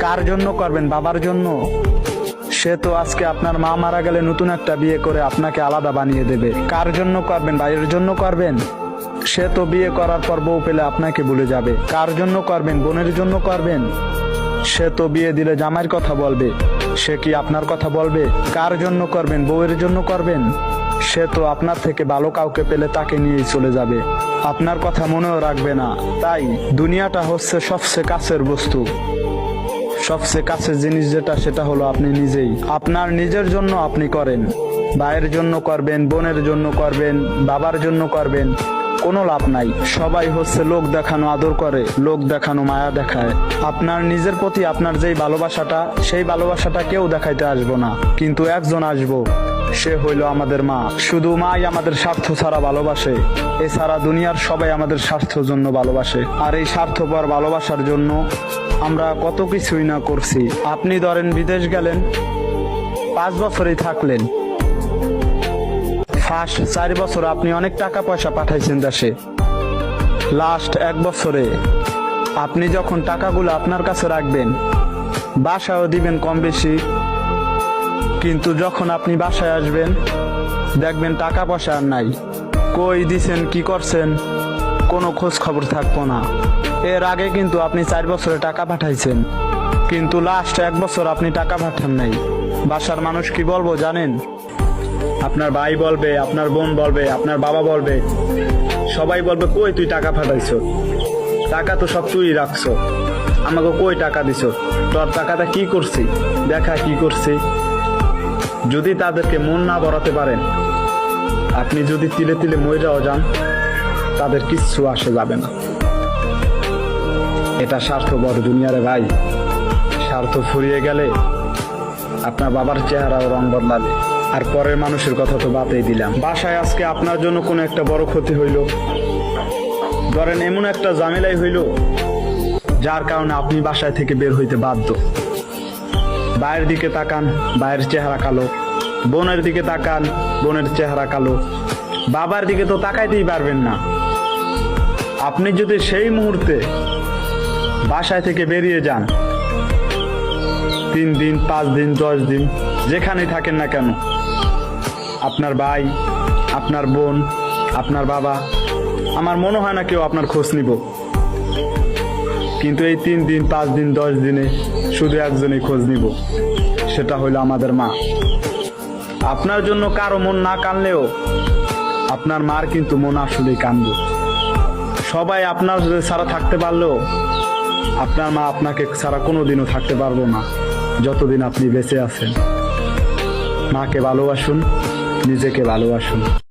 কার জন্য করবেন? বাবার জন্য? সে তো আজকে আপনার মা মারা গেলে নতুন একটা বিয়ে করে আপনাকে আলাদা বানিয়ে দেবে। কার জন্য করবেন? ভাইয়ের জন্য করবেন? সে তো বিয়ে করার পর বউ পেলে আপনাকে ভুলে যাবে। কার জন্য করবেন? বোনের জন্য করবেন? সে তো বিয়ে দিলে জামাইয়ের কথা বলবে। সে কি আপনার কথা বলবে? কার জন্য করবেন? বউয়ের জন্য করবেন? সে তো আপনার থেকে ভালো কাউকে পেলে তাকে নিয়েই চলে যাবে। আপনার কথা মনেও রাখবে না। তাই দুনিয়াটা হচ্ছে সবচেয়ে কাছের বস্তু। সবচেয়ে কাছের জিনিস যেটা, সেটা হলো আপনি নিজেই। আপনার নিজের জন্য আপনি করেন। ভাইয়ের জন্য করবেন, বোনের জন্য করবেন, বাবার জন্য করবেন, কোনো লাভ নাই। সবাই হচ্ছে লোক দেখানো আদর করে, লোক দেখানো মায়া দেখায়। আপনার নিজের প্রতি আপনার যেই ভালোবাসাটা, সেই ভালোবাসাটা কেউ দেখাইতে আসব না। কিন্তু একজন আসব। সে হইল আমাদের মা। শুধু মাই আমাদের স্বার্থ ছাড়া ভালোবাসে। এছাড়া দুনিয়ার সবাই আমাদের স্বার্থের জন্য ভালোবাসে। আর এই স্বার্থপর ভালোবাসার জন্য আমরা কত কিছুই না করছি। আপনি ধরেন বিদেশ গেলেন, পাঁচ বছরেই থাকলেন। ফার্স্ট চার বছর আপনি অনেক টাকা পয়সা পাঠাইছেন দেশে। লাস্ট এক বছরে আপনি যখন টাকাগুলো আপনার কাছে রাখবেন বাসাও দিবেন কম বেশি। কিন্তু যখন আপনি বাসায় আসবেন, দেখবেন টাকা পয়সা আর নাই। কই দিছেন, কি করছেন? কোনো খোঁজ খবর থাকব না। এর আগে কিন্তু আপনি চার বছরে টাকা পাঠাইছেন। কিন্তু লাস্ট এক বছর আপনি টাকা পাঠান নাই। বাসার মানুষ কি বলব জানেন? আপনার ভাই বলবে, আপনার বোন বলবে, আপনার বাবা বলবে। সবাই বলবে, কই তুই টাকা পাঠাইছ? টাকা তো সব তুই রাখছো। আমাকে কই টাকা দিছ? তোর টাকাটা কি করছি? দেখা কি করছি? যদি তাদেরকে মন না বরাতে পারেন, আপনি যদি তিলে তিলে মইরাও যান, তাদের কিচ্ছু আসে যাবে না। এটা স্বার্থপর দুনিয়ারে ভাই। স্বার্থ ফুরিয়ে গেলে আপনার বাবার চেহারাও রং বদলাবে। আর পরের মানুষের কথা তো বাতেই দিলাম। বাসায় আজকে আপনার জন্য কোনো একটা বড় ক্ষতি হইল। ধরেন এমন একটা ঝামেলাই হইল, যার কারণে আপনি বাসায় থেকে বের হইতে বাধ্য। বাইরের দিকে তাকান, বাইরের চেহারা কালো। বোনের দিকে তাকান, বোনের চেহারা কালো। বাবার দিকে তো তাকাইতেই পারবেন না। আপনি যদি সেই মুহূর্তে বাসায় থেকে বেরিয়ে যান, তিন দিন, পাঁচ দিন, দশ দিন, যেখানেই থাকেন না কেন, আপনার ভাই, আপনার বোন, আপনার বাবা, আমার মনে হয় না কেউ আপনার খোঁজ নিব। কিন্তু এই তিন দিন, পাঁচ দিন, দশ দিনে শুধু একজনই খোঁজ নিব, সেটা হইল আমাদের মা। আপনার জন্য কারও মন না কানলেও আপনার মার কিন্তু মন আসলেই কান্দ সবাই আপনার ছাড়া থাকতে পারলেও আপনার মা আপনাকে ছাড়া কোনো দিনও থাকতে পারবে না, যতদিন আপনি বেঁচে আছেন। মাকে ভালোবাসুন, নিজেকে ভালোবাসুন।